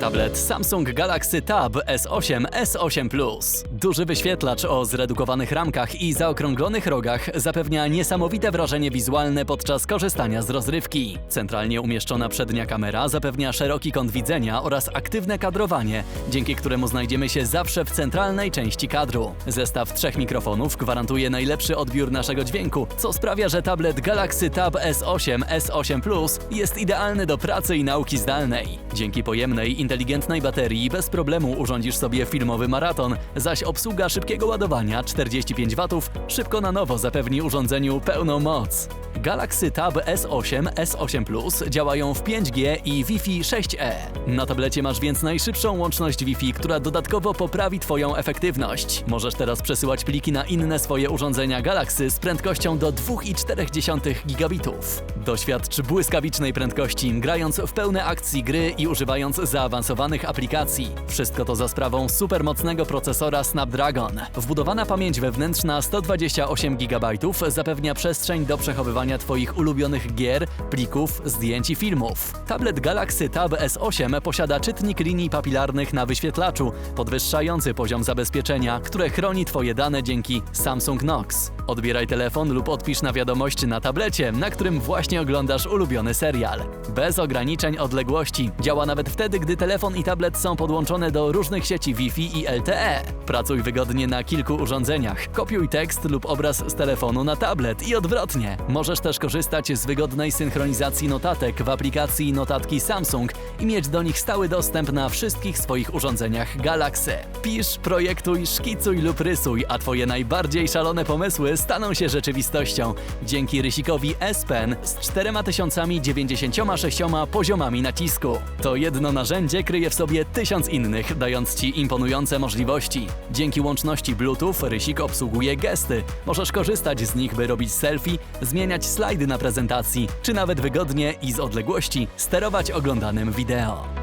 Tablet Samsung Galaxy Tab S8 S8 Plus. Duży wyświetlacz o zredukowanych ramkach i zaokrąglonych rogach zapewnia niesamowite wrażenie wizualne podczas korzystania z rozrywki. Centralnie umieszczona przednia kamera zapewnia szeroki kąt widzenia oraz aktywne kadrowanie, dzięki któremu znajdziemy się zawsze w centralnej części kadru. Zestaw trzech mikrofonów gwarantuje najlepszy odbiór naszego dźwięku, co sprawia, że tablet Galaxy Tab S8 S8 Plus jest idealny do pracy i nauki zdalnej. Dzięki pojemnej, inteligentnej baterii bez problemu urządzisz sobie filmowy maraton, zaś obsługa szybkiego ładowania 45 W szybko na nowo zapewni urządzeniu pełną moc. Galaxy Tab S8, S8 Plus działają w 5G i Wi-Fi 6E. Na tablecie masz więc najszybszą łączność Wi-Fi, która dodatkowo poprawi Twoją efektywność. Możesz teraz przesyłać pliki na inne swoje urządzenia Galaxy z prędkością do 2,4 gigabitów. Doświadcz błyskawicznej prędkości, grając w pełne akcji gry i używając zaawansowanych aplikacji. Wszystko to za sprawą supermocnego procesora Snapdragon. Wbudowana pamięć wewnętrzna 128 GB zapewnia przestrzeń do przechowywania Twoich ulubionych gier, plików, zdjęć i filmów. Tablet Galaxy Tab S8 posiada czytnik linii papilarnych na wyświetlaczu, podwyższający poziom zabezpieczenia, które chroni Twoje dane dzięki Samsung Knox. Odbieraj telefon lub odpisz na wiadomość na tablecie, na którym właśnie oglądasz ulubiony serial. Bez ograniczeń odległości. Działa nawet wtedy, gdy telefon i tablet są podłączone do różnych sieci Wi-Fi i LTE. Pracuj wygodnie na kilku urządzeniach. Kopiuj tekst lub obraz z telefonu na tablet i odwrotnie. Możesz też korzystać z wygodnej synchronizacji notatek w aplikacji Notatki Samsung i mieć do nich stały dostęp na wszystkich swoich urządzeniach Galaxy. Pisz, projektuj, szkicuj lub rysuj, a Twoje najbardziej szalone pomysły staną się rzeczywistością dzięki rysikowi S Pen z 4096 poziomami nacisku. To jedno narzędzie kryje w sobie tysiąc innych, dając Ci imponujące możliwości. Dzięki łączności Bluetooth rysik obsługuje gesty. Możesz korzystać z nich, by robić selfie, zmieniać slajdy na prezentacji, czy nawet wygodnie i z odległości sterować oglądanym wideo.